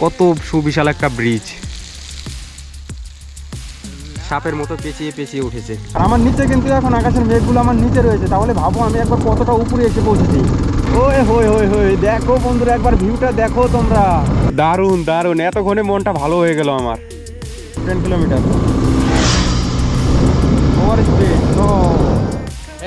কত সুবিশাল একটা ব্রিজ সাপের মতো পেঁচিয়ে পেঁচিয়ে উঠেছে। আর আমার নিচে কিন্তু এখন আকাশের মেঘগুলো আমার নিচে রয়েছে তাহলে ভাবো আমি একবার কতটা উপরে এসে পৌঁছেছি। ওই হই হই হই দেখো বন্ধুরা একবার ভিউটা দেখো তোমরা। দারুণ দারুণ এতক্ষণে মনটা ভালো হয়ে গেল আমার। Ten kilometre over speed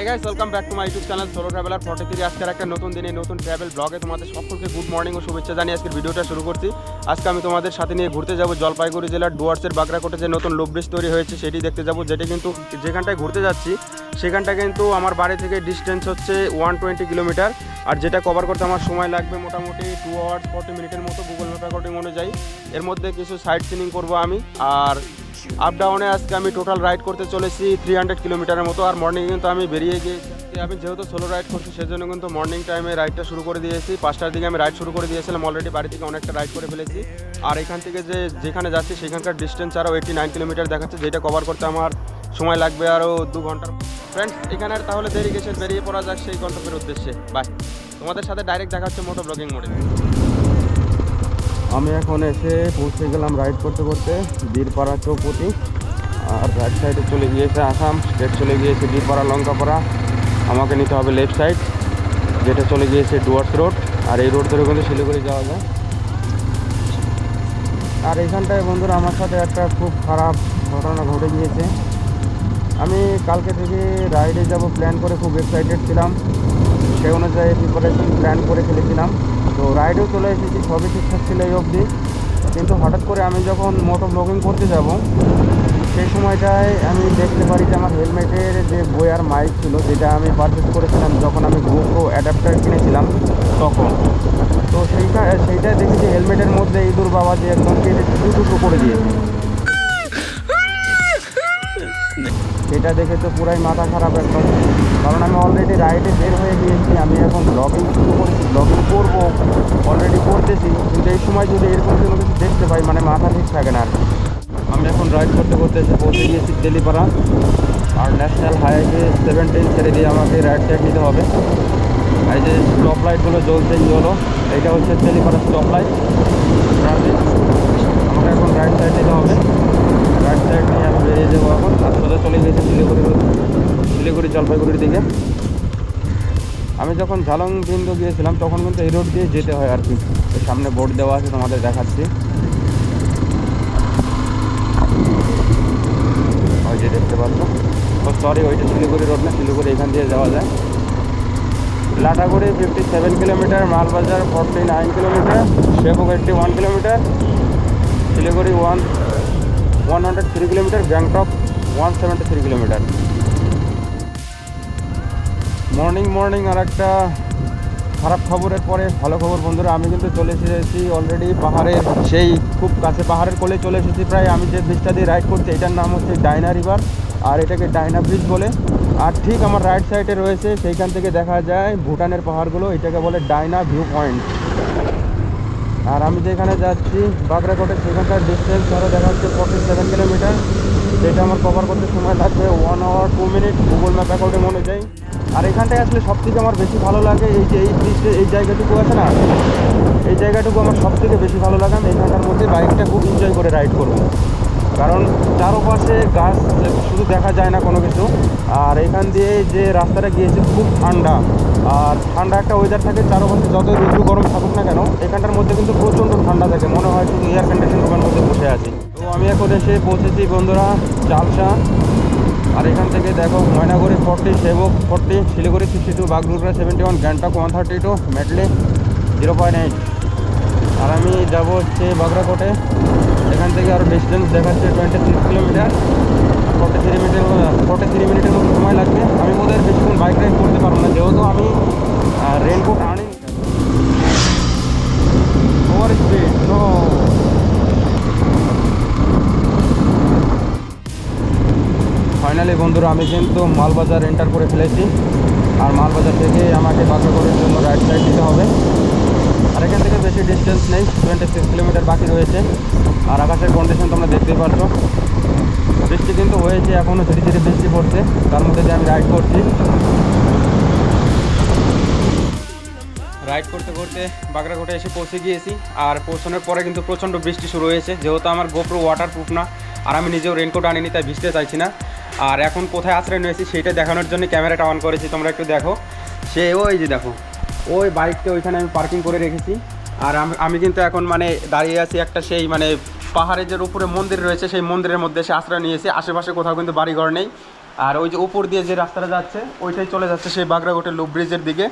guys welcome back to my YouTube channel solo traveller forty three আজকের একটা নতুন দিনে নতুন ট্রাভেল ব্লগে তোমাদের সকলকে গুড মর্নিং ও শুভেচ্ছা জানিয়ে আজকের ভিডিওটা শুরু করছি। আজকে আমি তোমাদের সাথে নিয়ে ঘুরতে যাব জলপাইগুড়ি জেলার ডুয়ার্সের বাগরাকোটে যে নতুন লোভ ব্রিজ তৈরি হয়েছে, সেটি দেখতে যাব, যেটি কিন্তু যেখানটায় ঘুরতে যাচ্ছি, সেখানটা কিন্তু আমার বাড়ি থেকে ডিস্টেন্স হচ্ছে ওয়ান টোয়েন্টি কিলোমিটার। আর যেটা কভার করতে আমার সময় লাগবে মোটামুটি টু আওয়ার্স ফর্টি মিনিটের মতো গুগল ম্যাপ অ্যাকর্ডিং অনুযায়ী। এর মধ্যে কিছু সাইট সিনিং করব আমি, আর আপ ডাউনে আজকে আমি টোটাল রাইড করতে চলেছি থ্রি হান্ড্রেড কিলোমিটারের মতো। আর মর্নিং কিন্তু আমি বেরিয়ে গিয়েছি আমি যেহেতু সোলো রাইড করছি, সেজন্য কিন্তু মর্নিং টাইমে রাইডটা শুরু করে দিয়েছি। পাঁচটার দিকে আমি রাইড শুরু করে দিয়েছিলাম অলরেডি বাড়ি থেকে অনেকটা রাইড করে ফেলেছি। আর এখান থেকে যে যেখানে যাচ্ছি, সেখানকার ডিস্টেন্স আরও এইটি নাইন কিলোমিটার দেখাচ্ছে, যেটা কভার করতে আমার সময় লাগবে আরও দু ঘণ্টার ফ্রেন্ডস এখানে আর তাহলে দেরি গেছে বেরিয়ে পড়া যাক সেই গন্তব্যের উদ্দেশ্যে। বাই তোমাদের সাথে ডাইরেক্ট দেখা হচ্ছে মোটো ব্লগিং মোডে আমি এখন এসে পৌঁছে গেলাম রাইড করতে করতে, বীরপাড়া চৌপতি, আর রাইট সাইডে চলে গিয়েছে আসাম স্ট্রেট চলে গিয়েছে বীরপাড়া, লঙ্কাপাড়া। আমাকে নিতে হবে লেফট সাইড যেটা চলে গিয়েছে ডুয়ার্স রোড, আর এই রোড ধরে কিন্তু শিলিগুড়ি যাওয়া যায়। আর এখানটায় বন্ধুরা আমার সাথে একটা খুব খারাপ ঘটনা ঘটে গিয়েছে। আমি কালকে থেকে রাইডে যাব প্ল্যান করে খুব এক্সাইটেড ছিলাম। সেই অনুযায়ী প্রিপারেশন প্ল্যান করে ফেলেছিলাম। তো রাইডেও চলে এসেছি, সবই ঠিকঠাক ছিল এই অবধি। কিন্তু হঠাৎ করে আমি যখন মোটো ব্লগিং করতে যাব, সেই সময়টায় আমি দেখতে পারি যে আমার হেলমেটের যে বইয়ার মাইক ছিল, যেটা আমি পারচেস করেছিলাম, যখন আমি গোপ্রো অ্যাডাপ্টার কিনেছিলাম তখন। তো সেইটা সেইটা দেখেছি হেলমেটের মধ্যে ইঁদুর বাবা যে একদম কেটে টুকরো করে দিয়েছে। সেটা দেখে তো পুরাই মাথা খারাপ একদম। কারণ আমি অলরেডি রাইডে বের হয়ে গিয়েছি, আমি এখন ব্লগিং শুরু করেছি ব্লগিং করব অলরেডি করতেছি, কিন্তু এই সময় যদি এরকম কোনো কিছু দেখতে পাই মানে মাথা ঠিক থাকে না আর। আমি এখন রাইড করতে করতে এসে পৌঁছে গিয়েছি তেলিপাড়া। আর ন্যাশনাল হাইওয়ে সেভেন্টিন ছেড়ে দিয়ে আমাকে রাইট সাইড নিতে হবে। এই যে স্টপ লাইটগুলো জ্বলছে হলো, এটা হচ্ছে তেলিপাড়া স্টপ লাইট আমাকে এখন রাইট সাইড নিতে হবে। রাইট সাইড নিয়ে আমি বেরিয়ে যাব এখন। সোজা চলে গেছি শিলিগুড়ি শিলিগুড়ি জলপাইগুড়ির দিকে। আমি যখন ঝালং বিন্দু গিয়েছিলাম, তখন কিন্তু এই রোড দিয়ে যেতে হয় আর কি। সামনে বোর্ড দেওয়া আছে, তোমাদের দেখাচ্ছি। ওই যে দেখতে পাচ্ছ। ও সরি ওইটা শিলিগুড়ি রোড না, শিলিগুড়ি এখান দিয়ে যাওয়া যায়। Lataguri fifty seven kilometre Malbazar forty nine kilometre Sevoke eighty one kilometre Siliguri one one hundred three kilometre Gangtok one seventy three kilometre morning morning আর একটা খারাপ খবরের পরে ভালো খবর, বন্ধুরা। আমি কিন্তু চলে এসেছি অলরেডি পাহাড়ের সেই খুব কাছে পাহাড়ের কোলে চলে এসেছি প্রায়। আমি যে ব্রিজটা দিয়ে রাইড করছি, এটার নাম হচ্ছে ডাইনা রিভার আর এটাকে ডাইনা ব্রিজ বলে। আর ঠিক আমার রাইট সাইডে রয়েছে, সেইখান থেকে দেখা যায় ভুটানের পাহাড়গুলো, এটাকে বলে ডাইনা ভিউ পয়েন্ট আর আমি যেখানে যাচ্ছি, বাগরাকোটে, সেখানকার ডিস্টেন্স ধরো দেখা যাচ্ছে ফর্টি সেভেন কিলোমিটার যেটা আমার কভার করতে সময় লাগবে। One hour two minute Google map accounting অনুযায়ী আর এখানটায় আসলে সব থেকে আমার বেশি ভালো লাগে এই যে এই ব্রিজে এই জায়গাটুকু আছে না? এই জায়গাটুকু আমার সব থেকে বেশি ভালো লাগে। আমি এখানটার মধ্যে বাইকটা খুব এনজয় করে রাইড করব। কারণ চারোপাশে গাছ, শুধু দেখা যায় না কোনো কিছু। আর এখান দিয়ে যে রাস্তাটা গিয়েছে খুব ঠান্ডা। আর ঠান্ডা একটা ওয়েদার থাকে, চারোপাশে যত রুদ্র গরম থাকুক না কেন, এখানটার মধ্যে কিন্তু প্রচণ্ড ঠান্ডা থাকে। মনে হয় শুধু এয়ার কন্ডিশন রুমের মধ্যে বসে আছি। তো আমি এখন এসে পৌঁছেছি বন্ধুরা চালসা। আর এখান থেকে দেখো Maynaguri forty, Sevoke forty, Siliguri sixty two Bagdogra seventy one, Gangtok one thirty two madly zero point eight. আর আমি যাব হচ্ছে বাগরাকোটে। এখান থেকে আরও ডিস্টেন্স দেখাচ্ছে twenty six kilometre forty three মিনিটের ফোর্টি থ্রি মিনিটের মতো সময় লাগবে। আমি বোধহয় বেশিক্ষণ বাইক রাইড করতে পারব না। যেহেতু আমি রেনকোট আনি ওভার স্পিড তো ফাইনালি বন্ধুরা, আমি কিন্তু মালবাজার এন্টার করে ফেলেছি। আর মালবাজার থেকে আমাকে বাঁকাগড়ের জন্য রাইট সাইড দিতে হবে। আর এখান থেকে বেশি ডিস্টেন্স নেই টোয়েন্টি সিক্স কিলোমিটার বাকি রয়েছে। আর আকাশের কন্ডিশন তোমরা দেখতেই পাচ্ছ। বৃষ্টি কিন্তু হয়েছে এখনও ধীরে ধীরে বৃষ্টি পড়ছে। তার মধ্যে দিয়ে আমি রাইড করছি। রাইড করতে করতে বাগরাঘাটে এসে পৌঁছে গিয়েছি। আর পৌঁছানোর পরে কিন্তু প্রচণ্ড বৃষ্টি শুরু হয়েছে। যেহেতু আমার গোপ্রো ওয়াটারপ্রুফ না, আর আমি নিজেও রেনকোট আনিনি, তাই ভিজতে চাইছি না। আর এখন কোথায় আশ্রয় নিয়েছি সেইটা দেখানোর জন্য ক্যামেরাটা অন করেছি, তোমরা একটু দেখো। সে ওই যে দেখো, ওই বাইকটা ওইখানে আমি পার্কিং করে রেখেছি। আর আমি কিন্তু এখন মানে দাঁড়িয়ে আছি একটা সেই মানে পাহাড়ের যে উপরে মন্দির রয়েছে, সেই মন্দিরের মধ্যে সে আশ্রয় নিয়েছে। আশেপাশে কোথাও কিন্তু বাড়িঘর নেই। আর ওই যে উপর দিয়ে যে রাস্তাটা যাচ্ছে, ওইটাই চলে যাচ্ছে সেই বাগরাঘাটের লুপ ব্রিজের দিকে।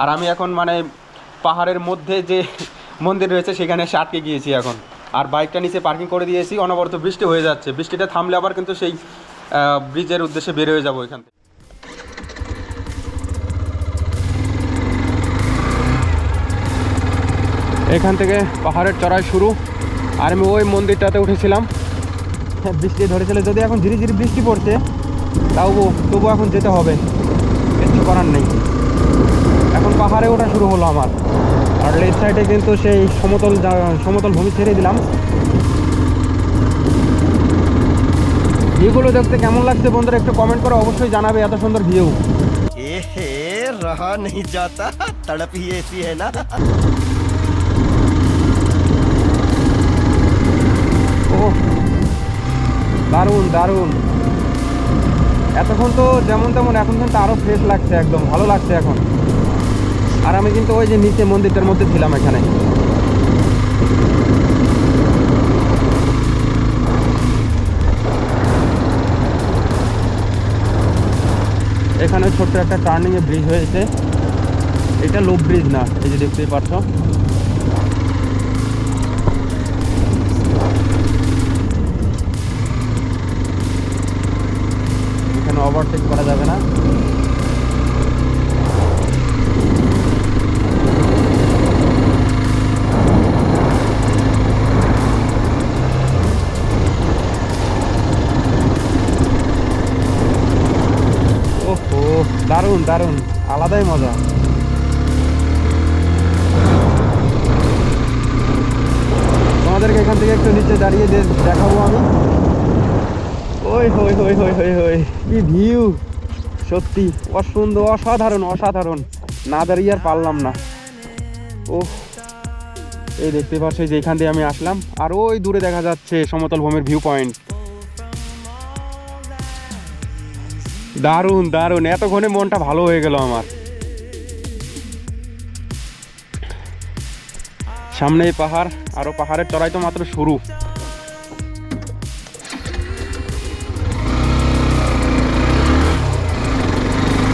আর আমি এখন মানে পাহাড়ের মধ্যে যে মন্দির রয়েছে, সেখানে এসে আটকে গিয়েছি এখন। আর বাইকটা নিচে পার্কিং করে দিয়েছি, অনবরত বৃষ্টি হয়ে যাচ্ছে। বৃষ্টিটা থামলে আবার কিন্তু সেই ব্রিজের উদ্দেশ্যে বের হয়ে যাব এখান থেকে। এখান থেকে পাহাড়ের চড়াই শুরু। আর আমি ওই মন্দিরটাতে উঠেছিলাম। হ্যাঁ, বৃষ্টি ধরেছিল। যদি এখন ধীরে ধীরে বৃষ্টি পড়ছে তাও তবু এখন যেতে হবে। কিছু করার নেই। এখন পাহাড়ে ওঠা শুরু হলো আমার। আর লেফট সাইডে কিন্তু সেই সমতল সমতল ভূমি ছেড়ে দিলাম। এগুলো দেখতে কেমন লাগছে বন্ধুরা একটু কমেন্ট করে অবশ্যই জানাবে এত সুন্দর ভিউ। দারুণ দারুণ যাতা ওহ দারুণ দারুণ। এতক্ষণ তো যেমন তেমন এখন কিন্তু আরও ফ্রেশ লাগছে একদম ভালো লাগছে এখন। আর আমি কিন্তু ওই যে নিচে মন্দিরটার মধ্যে ছিলাম এখানে। এখানে ছোট্ট একটা টার্নিং এ ব্রিজ হয়েছে। এটা লো ব্রিজ না, এই যে দেখতেই পাচ্ছ। এখানে ওভারটেক করা যাবে না। দারুণ দারুণ, আলাদাই মজা। তোমাদেরকে এখান থেকে একটু নিচে দাঁড়িয়ে দেখাবো আমি। ওই হই হই হই হই হই কি ভিউ সত্যি, অসুন্দর, অসাধারণ অসাধারণ। না দাঁড়িয়ে আর পারলাম না। ও এই দেখতে পাচ্ছ যে এখান দিয়ে আমি আসলাম। আর ওই দূরে দেখা যাচ্ছে সমতল ভূমির ভিউ পয়েন্ট দারুণ দারুণ। এতক্ষণে মনটা ভালো হয়ে গেল আমার। সামনে পাহাড়, আরও পাহাড়ের চড়াই তো মাত্র শুরু।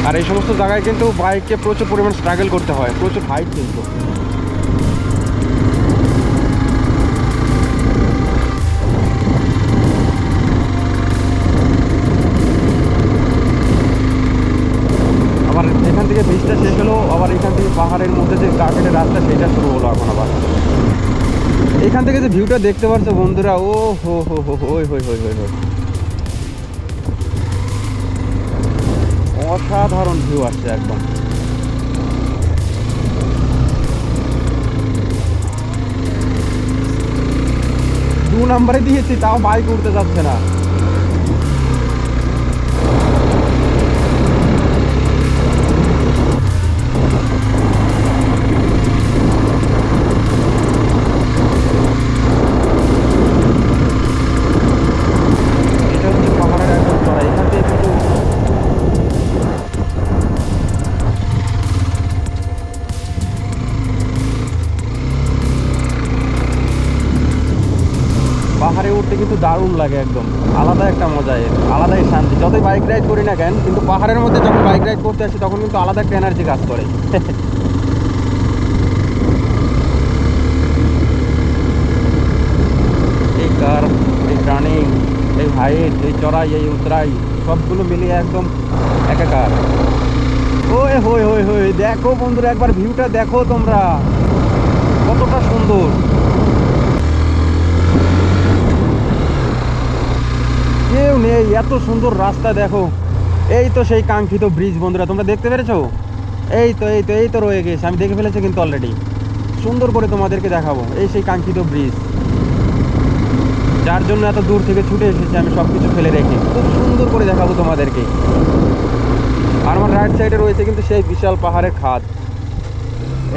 আর এই সমস্ত জায়গায় কিন্তু বাইককে প্রচুর পরিমাণ স্ট্রাগল করতে হয়। প্রচুর হাইট কিন্তু। ভিউটা দেখতে পারছ বন্ধুরা? ও, হো হো হো হই হই হই হই অসাধারণ ভিউ আসছে একদম। দু নম্বরে দিয়েছি, তাও বাইক উঠতে যাচ্ছে না। দারুণ লাগে একদম। আলাদা একটা মজা এর, আলাদাই শান্তি। যতই বাইক রাইড করি না কেন, কিন্তু পাহাড়ের মধ্যে যখন বাইক রাইড করতে আসি, তখন কিন্তু আলাদা একটা এনার্জি কাজ করে। এই কার এই টার্নিং এই হাইট এই চড়াই, এই উতরাই, সবগুলো মিলিয়ে একদম একাকার ওই হই হই হই দেখো বন্ধুরা, একবার ভিউটা দেখো তোমরা। কতটা সুন্দর। কেউ নেই, এত সুন্দর রাস্তা দেখো। এই তো সেই কাঙ্ক্ষিত ব্রিজ বন্ধুরা, তোমরা দেখতে পেরেছ? এই তো এই তো এই তো রয়ে গেছে, আমি দেখে ফেলেছি কিন্তু অলরেডি সুন্দর করে তোমাদেরকে দেখাবো, এই সেই কাঙ্ক্ষিত ব্রিজ যার জন্য এত দূর থেকে ছুটে এসেছি আমি সব কিছু ফেলে রেখে। খুব সুন্দর করে দেখাবো তোমাদেরকে। আর আমার রাইট সাইডে রয়েছে কিন্তু সেই বিশাল পাহাড়ের খাদ।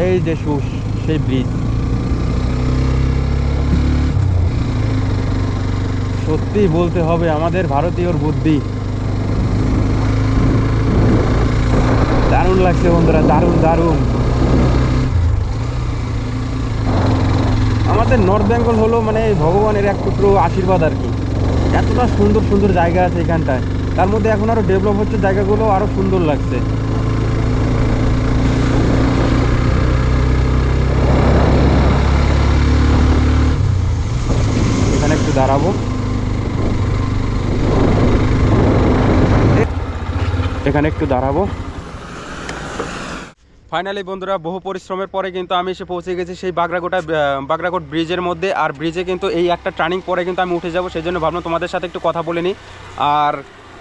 এই যে সুস, সেই ব্রিজ সত্যি বলতে হবে, আমাদের ভারতীয়র বুদ্ধি। দারুণ লাগছে বন্ধুরা, দারুণ দারুণ। আমাদের নর্থ বেঙ্গল হলো মানে ভগবানের এক টুকরো আশীর্বাদ আর কি। এতটা সুন্দর সুন্দর জায়গা আছে এখানটায়। তার মধ্যে এখন আরও ডেভেলপ হচ্ছে জায়গাগুলো, আরও সুন্দর লাগছে। এখানে একটু দাঁড়াবো। এখানে একটু দাঁড়াবো। ফাইনালি বন্ধুরা, বহু পরিশ্রমের পরে কিন্তু আমি এসে পৌঁছে গেছি সেই বাগরাকোটা বাগরাকোট ব্রিজের মধ্যে। আর ব্রিজে কিন্তু এই একটা টার্নিং পরে কিন্তু আমি উঠে যাব, সেই জন্য ভাবলাম তোমাদের সাথে একটু কথা বলে নিই। আর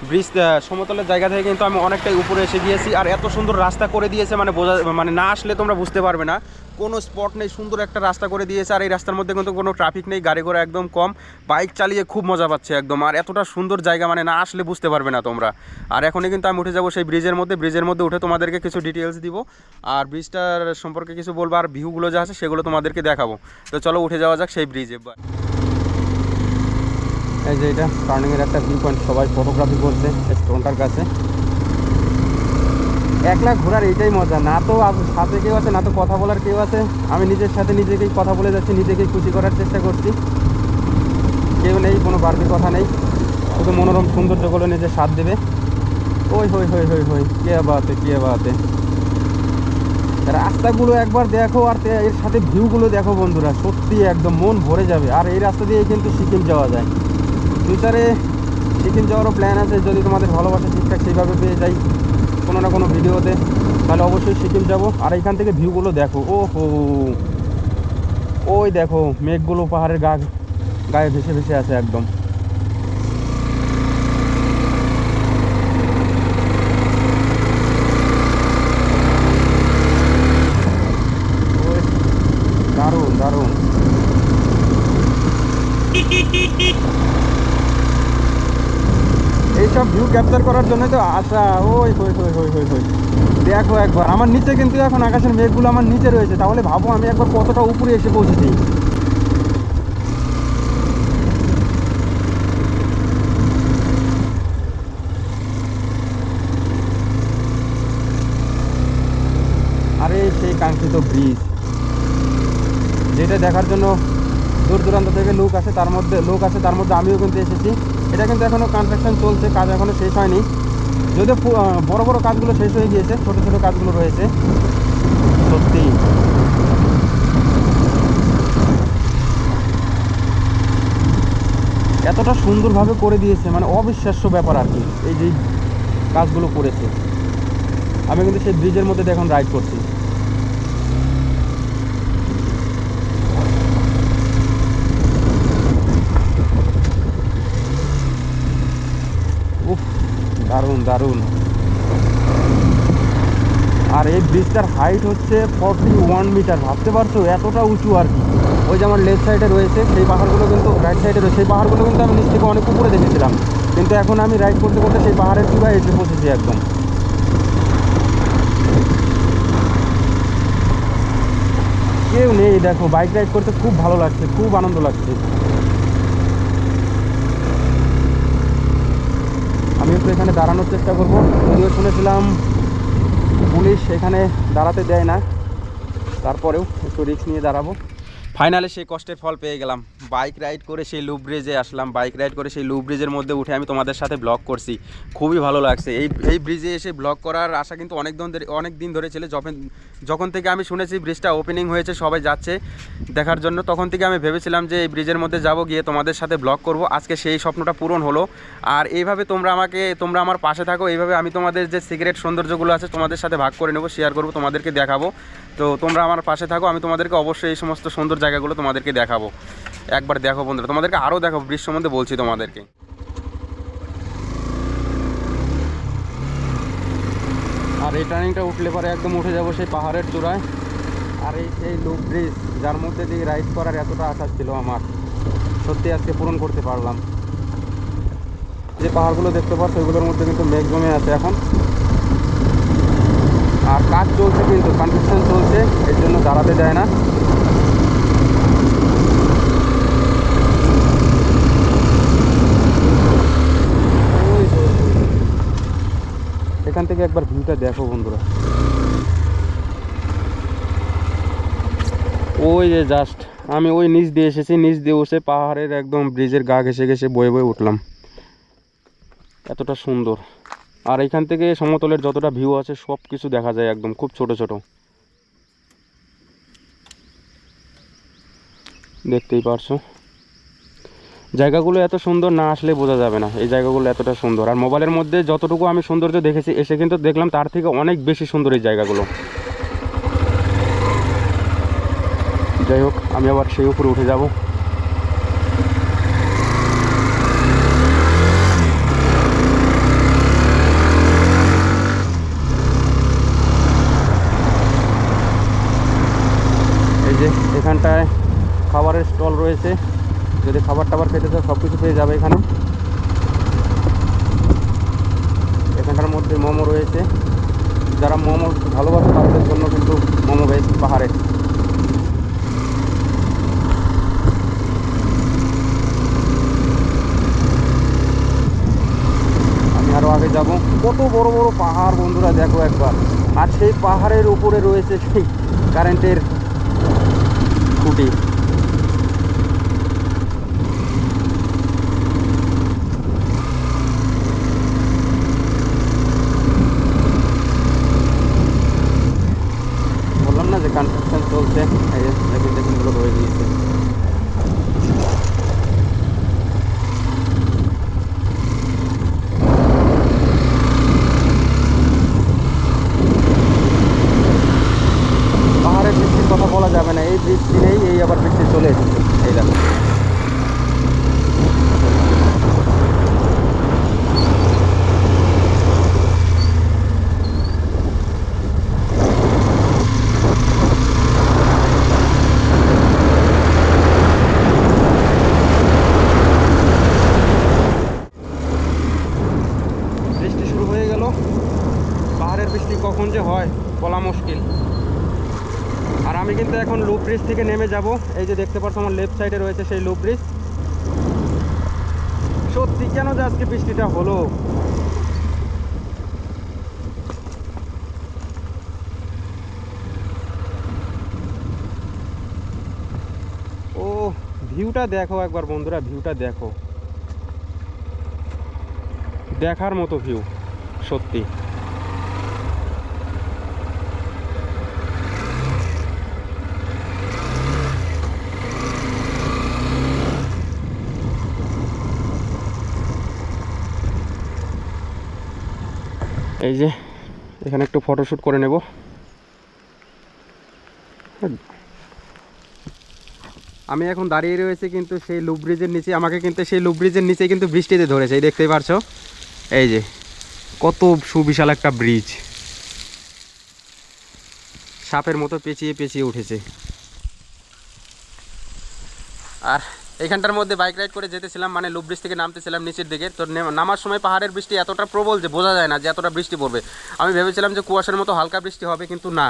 ব্রিজ সমতলের জায়গা থেকে কিন্তু আমি অনেকটাই উপরে এসে গিয়েছি। আর এত সুন্দর রাস্তা করে দিয়েছে মানে বোঝা মানে না আসলে তোমরা বুঝতে পারবে না। কোনো স্পট নেই, সুন্দর একটা রাস্তা করে দিয়েছে। আর এই রাস্তার মধ্যে কিন্তু কোনো ট্রাফিক নেই, গাড়ি ঘোড়া একদম কম। বাইক চালিয়ে খুব মজা পাচ্ছে একদম। আর এতটা সুন্দর জায়গা মানে না আসলে বুঝতে পারবে না তোমরা। আর এখনই কিন্তু আমি উঠে যাব সেই ব্রিজের মধ্যে। ব্রিজের মধ্যে উঠে তোমাদেরকে কিছু ডিটেলস দিব। আর ব্রিজটার সম্পর্কে কিছু বলব। আর ভিউগুলো যা আছে, সেগুলো তোমাদেরকে দেখাবো। তো চলো উঠে যাওয়া যাক সেই ব্রিজে এই যে এটা টার্নিংয়ের একটা ভিউ পয়েন্ট সবাই ফটোগ্রাফি করছে স্টোনটার কাছে। একলা ঘোরার এইটাই মজা, না তো সাথে কেউ আছে, না তো কথা বলার কেউ আছে। আমি নিজের সাথে নিজেকেই কথা বলে যাচ্ছি, নিজেকেই খুশি করার চেষ্টা করছি। কেউ নেই, কোনো বাড়তি কথা নেই। শুধু মনোরম সৌন্দর্যগুলো নিজের সাথ দেবে। ওই হই হই হই হই কে বাতে কে বাতে রাস্তাগুলো একবার দেখো আর এর সাথে ভিউগুলো দেখো বন্ধুরা, সত্যি একদম মন ভরে যাবে। আর এই রাস্তা দিয়ে কিন্তু সিকিম যাওয়া যায়। ফিউচারে সিকিম যাওয়ারও প্ল্যান আছে। যদি তোমাদের ভালোবাসা ঠিকঠাক সেইভাবে পেয়ে যাই কোনো না কোনো ভিডিওতে, তাহলে অবশ্যই সিকিম যাব। আর এখান থেকে ভিউগুলো দেখো। ও হো ওই দেখো, মেঘগুলো পাহাড়ের গা গায়ে ভেসে ভেসে আছে একদম ওই, দারুণ দারুণ এইসব ভিউ ক্যাপচার করার জন্যই তো আচ্ছা ওই হই হই হই হই হই দেখো একবার, আমার নিচে কিন্তু এখন আকাশের মেঘগুলো আমার নিচে রয়েছে, তাহলে ভাবো আমি একবার কতটা উপরে এসে পৌঁছেছি। আরে সেই কাঙ্ক্ষিত ব্রিজ, যেটা দেখার জন্য দূর দূরান্ত থেকে লোক আছে তার মধ্যে, লোক আছে তার মধ্যে আমিও কিন্তু এসেছি। এটা কিন্তু এখনও কনস্ট্রাকশন চলছে, কাজ এখনও শেষ হয়নি। যদিও বড় বড় কাজগুলো শেষ হয়ে গিয়েছে, ছোট ছোট কাজগুলো রয়েছে। সত্যি। এতটা সুন্দরভাবে করে দিয়েছে মানে অবিশ্বাস্য ব্যাপার আর কি, এই যে কাজগুলো করেছে। আমি কিন্তু সেই ব্রিজের মধ্যে এখন রাইড করছি। দারুণ দারুণ। আর এই ব্রিজটার হাইট হচ্ছে ফর্টি ওয়ান মিটার ভাবতে পারছ? এতটা উঁচু আর কি। ওই যে আমার লেফট সাইডে রয়েছে, সেই পাহাড়গুলো কিন্তু রাইট সাইডে রয়েছে। সেই পাহাড়গুলো কিন্তু আমি নিচ থেকে অনেক উপরে দেখেছিলাম। কিন্তু এখন আমি রাইড করতে করতে সেই পাহাড়ের চূড়ায় এসে পৌঁছেছি একদম। কেউ নেই, দেখো। বাইক রাইড করতে খুব ভালো লাগছে, খুব আনন্দ লাগছে। আমি একটু এখানে দাঁড়ানোর চেষ্টা করব। যদিও শুনেছিলাম পুলিশ এখানে দাঁড়াতে দেয় না। তারপরেও একটু রিক্স নিয়ে দাঁড়াবো। ফাইনালি সেই কষ্টের ফল পেয়ে গেলাম। বাইক রাইড করে সেই লুপ ব্রিজে আসলাম। বাইক রাইড করে সেই লুপ ব্রিজের মধ্যে উঠে আমি তোমাদের সাথে ব্লগ করছি। খুবই ভালো লাগছে। এই এই ব্রিজে এসে ব্লগ করার আশা কিন্তু অনেক দিন ধরে, অনেক দিন ধরে ছিল। যখন যখন থেকে আমি শুনেছি ব্রিজটা ওপেনিং হয়েছে, সবাই যাচ্ছে দেখার জন্য, তখন থেকে আমি ভেবেছিলাম যে এই ব্রিজের মধ্যে যাব, গিয়ে তোমাদের সাথে ব্লগ করব। আজকে সেই স্বপ্নটা পূরণ হলো। আর এইভাবে তোমরা আমাকে, তোমরা আমার পাশে থাকো। এইভাবে আমি তোমাদের যে সিগারেট সৌন্দর্যগুলো আছে তোমাদের সাথে ভাগ করে নেব শেয়ার করব, তোমাদেরকে দেখাবো। তো তোমরা আমার পাশে থাকো। আমি তোমাদেরকে অবশ্যই এই সমস্ত সুন্দর জায়গাগুলো তোমাদেরকে দেখাবো। একবার দেখো বন্ধুরা, তোমাদেরকে আরও দেখাবো ব্রিজ সম্বন্ধে বলছি তোমাদেরকে। আর এই টার্নিংটা উঠলে পরে একদম উঠে যাব সেই পাহাড়ের চূড়ায়। আর এই সেই লুপ ব্রিজ যার মধ্যে দিয়ে রাইড করার এতটা আশা ছিল আমার, সত্যি আজকে পূরণ করতে পারলাম। যে পাহাড়গুলো দেখতে পাচ্ছ, ওইগুলোর মধ্যে কিন্তু মেঘ জমে আছে এখন। আর কাজ চলছে কিন্তু কনস্ট্রাকশন চলছে, এর জন্য দাঁড়াতে দেয় না। এখান থেকে একবার ভিউটা দেখো বন্ধুরা। ওই যে জাস্ট আমি ওই নিচ দিয়ে এসেছি, নিচ দিয়ে বসে পাহাড়ের একদম ব্রিজের গা ঘেসে ঘেসে বয়ে বয়ে উঠলাম। এতটা সুন্দর। আর এখান থেকে সমতলের যতটা ভিউ আছে, সব কিছু দেখা যায় একদম, খুব ছোট ছোট। দেখতেই পারছ? জায়গাগুলো এত সুন্দর না আসলে বোঝা যাবে না। এই জায়গাগুলো এতটা সুন্দর। আর মোবাইলের মধ্যে যতটুকু আমি সৌন্দর্য দেখেছি, এসে কিন্তু দেখলাম তার থেকে অনেক বেশি সুন্দর এই জায়গাগুলো। যাই হোক, আমি আবার সেই উপরে উঠে যাব। এই যে এখানটায় খাবারের স্টল রয়েছে। যদি খাবার টাবার খেতে চাও সব কিছু পেয়ে যাবে এখানে। এখানটার মধ্যে মোমো রয়েছে। যারা মোমো ভালোবাসে, তাদের জন্য কিন্তু মোমো বেশ পাহাড়ে। আমি আরও আগে যাব। কত বড় বড় পাহাড় বন্ধুরা, দেখো একবার। আর সেই পাহাড়ের উপরে রয়েছে সেই কারেন্টের খুঁটি বললাম না যে কনস্ট্রাকশন চলছে এই যে দেখুন দেখুনগুলো রয়ে গিয়েছে পাহাড়ের বৃষ্টির কথা বলা যাবে না এই বৃষ্টি নেই এই আবার বৃষ্টি চলে এসেছে এই দেখো বৃষ্টি শুরু হয়ে গেল পাহাড়ের বৃষ্টি কখন যে হয়, বলা মুশকিল। আর আমি কিন্তু এখন লুপ ব্রিজ থেকে নেমে যাব। এই যে দেখতে পাচ্ছ আমার লেফট সাইডে রয়েছে সেই লুপ ব্রিজ সত্যি কেন যে আজকে বৃষ্টিটা হলো? ও ভিউটা দেখো একবার বন্ধুরা ভিউটা দেখো। দেখার মতো ভিউ সত্যি। এই যে, এখানে একটু ফটোশ্যুট করে নেব। আমি এখন দাঁড়িয়ে রয়েছি কিন্তু সেই লুপ ব্রিজের নিচে, আমাকে কিন্তু সেই লুপ ব্রিজের নিচে কিন্তু বৃষ্টিতে ধরেছে, এই দেখতেই পারছ? এই যে, কত সুবিশাল একটা ব্রিজ সাপের মতো পেঁচিয়ে পেঁচিয়ে উঠেছে। আর এখানটার মধ্যে বাইক রাইড করে যেতেছিলাম মানে লুপ ব্রিজ থেকে নামতেছিলাম নিচের দিকে। তো নামার সময় পাহাড়ের বৃষ্টি এতটা প্রবল যে বোঝা যায় না যে এতটা বৃষ্টি পড়বে। আমি ভেবেছিলাম যে কুয়াশার মতো হালকা বৃষ্টি হবে, কিন্তু না।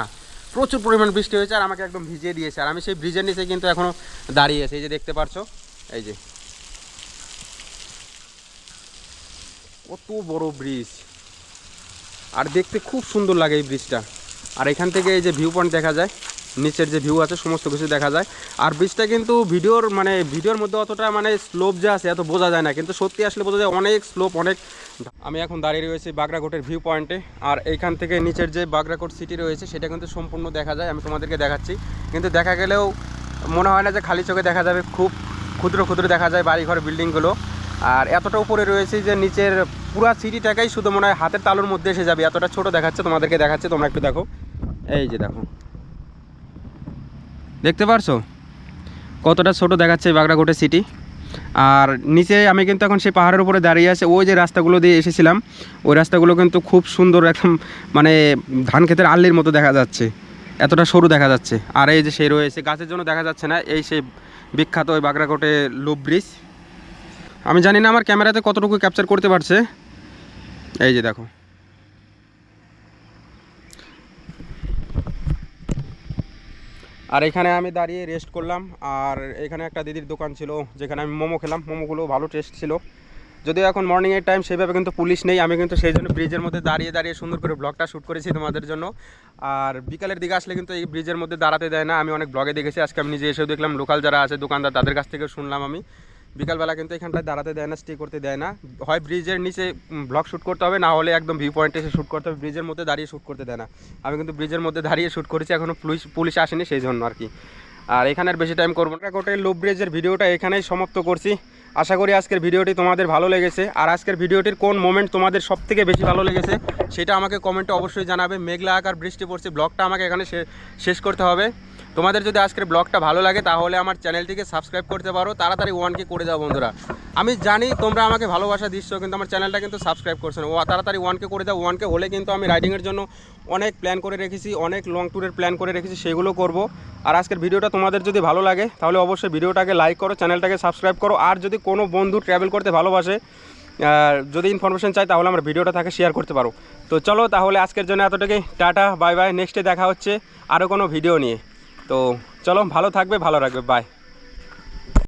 প্রচুর পরিমাণ বৃষ্টি হয়েছে আর আমাকে একদম ভিজিয়ে দিয়েছে। আর আমি সেই ব্রিজের নিচে কিন্তু এখনও দাঁড়িয়ে আছে। এই যে দেখতে পারছ? এই যে। কত বড় ব্রিজ। আর দেখতে খুব সুন্দর লাগে এই ব্রিজটা। আর এখান থেকে এই যে ভিউ পয়েন্ট দেখা যায় নিচের যে ভিউ আছে, সমস্ত কিছু দেখা যায়। আর ব্রিজটা কিন্তু ভিডিওর মানে ভিডিওর মধ্যে অতটা মানে স্লোপ যে আছে, এত বোঝা যায় না। কিন্তু সত্যি আসলে বোঝা যায় অনেক স্লোপ অনেক আমি এখন দাঁড়িয়ে রয়েছি বাগরাকোটের ভিউ পয়েন্টে আর এইখান থেকে নিচের যে বাগরাকোট সিটি রয়েছে, সেটা কিন্তু সম্পূর্ণ দেখা যায়। আমি তোমাদেরকে দেখাচ্ছি। কিন্তু দেখা গেলেও মনে হয় না যে খালি চোখে দেখা যাবে। খুব ক্ষুদ্র ক্ষুদ্র দেখা যায় বাড়িঘর বিল্ডিংগুলো আর এতটা উপরে রয়েছে যে নিচের পুরা সিটিটাকেই শুধু মনে হয় হাতের তালুর মধ্যে এসে যাবে। এতটা ছোট দেখাচ্ছে, তোমাদেরকে দেখাচ্ছে, তোমরা একটু দেখো। এই যে দেখো। দেখতে পারছ? কতটা ছোট দেখাচ্ছে বাগড়াকোটে সিটি আর নিচে আমি কিন্তু এখন সেই পাহাড়ের উপরে দাঁড়িয়ে আছে। ওই যে রাস্তাগুলো দিয়ে এসেছিলাম, ওই রাস্তাগুলো কিন্তু খুব সুন্দর একদম মানে ধান ক্ষেতের আল্লির মতো দেখা যাচ্ছে। এতটা সরু দেখা যাচ্ছে। আর এই যে সেই রয়েছে, গাছের জন্য দেখা যাচ্ছে না, এই সেই বিখ্যাত ওই বাগড়াকোটে লুপ ব্রিজ আমি জানি না আমার ক্যামেরাতে কতটুকু ক্যাপচার করতে পারছে। এই যে দেখো। আর এখানে আমি দাঁড়িয়ে রেস্ট করলাম। আর এখানে একটা দিদির দোকান ছিল, যেখানে আমি মোমো খেলাম। মোমোগুলো ভালো টেস্ট ছিল। যদিও এখন মর্নিংয়ের টাইম সেভাবে কিন্তু পুলিশ নেই। আমি কিন্তু সেই জন্য ব্রিজের মধ্যে দাঁড়িয়ে দাঁড়িয়ে সুন্দর করে ব্লগটা শ্যুট করেছি তোমাদের জন্য। আর বিকালের দিকে আসলে কিন্তু এই ব্রিজের মধ্যে দাঁড়াতে দেয় না। আমি অনেক ব্লগে দেখেছি। আজকে আমি নিজে এসেও দেখলাম। লোকাল যারা আছে, দোকানদার, তাদের কাছ থেকে শুনলাম আমি। বিকালবেলা কিন্তু এখানটায় দাঁড়াতে দেয় না স্টে করতে দেয় না। হয় ব্রিজের নিচে ব্লগ শ্যুট করতে হবে, না হলে একদম ভিউ পয়েন্টে এসে শ্যুট করতে হবে। ব্রিজের মধ্যে দাঁড়িয়ে শ্যুট করতে দেয় না। আমি কিন্তু ব্রিজের মধ্যে দাঁড়িয়ে শ্যুট করেছি এখনও পুলিশ পুলিশ আসেনি সেই জন্য আর কি। আর এখানে বেশি টাইম করব না। কোটাই লো ব্রিজের ভিডিওটা এখানেই সমাপ্ত করছি। আশা করি আজকের ভিডিওটি তোমাদের ভালো লেগেছে। আর আজকের ভিডিওটির কোন মোমেন্ট তোমাদের সব থেকে বেশি ভালো লেগেছে, সেটা আমাকে কমেন্টে অবশ্যই জানাবে। মেঘলা আকার বৃষ্টি পড়ছে, ব্লগটা আমাকে এখানে শেষ করতে হবে। তোমাদের যদি আজকের ব্লগটা ভালো লাগে, তাহলে আমার চ্যানেলটিকে সাবস্ক্রাইব করতে পারো। তাড়াতাড়ি ওয়ানকে করে দাও বন্ধুরা। আমি জানি তোমরা আমাকে ভালোবাসা দিচ্ছ, কিন্তু আমার চ্যানেলটা কিন্তু সাবস্ক্রাইব করছ না। ও, তাড়াতাড়ি ওয়ানকে করে দাও। ওয়ানকে হলে কিন্তু আমি রাইডিংয়ের জন্য অনেক প্ল্যান করে রেখেছি, অনেক লং ট্যুরের প্ল্যান করে রেখেছি, সেগুলো করব। আর আজকের ভিডিওটা তোমাদের যদি ভালো লাগে, তাহলে অবশ্যই ভিডিওটাকে লাইক করো, চ্যানেলটাকে সাবস্ক্রাইব করো। আর যদি কোনো বন্ধু ট্রাভেল করতে ভালোবাসে যদি ইনফরমেশন চাই তাহলে আমার ভিডিওটা তাকে শেয়ার করতে পারো। তো চলো তাহলে আজকের জন্য এতটুকুই। টাটা বাই বাই নেক্সটে দেখা হচ্ছে আরও কোনো ভিডিও নিয়ে। তো চলো ভালো থাকবে ভালো রাখবে বাই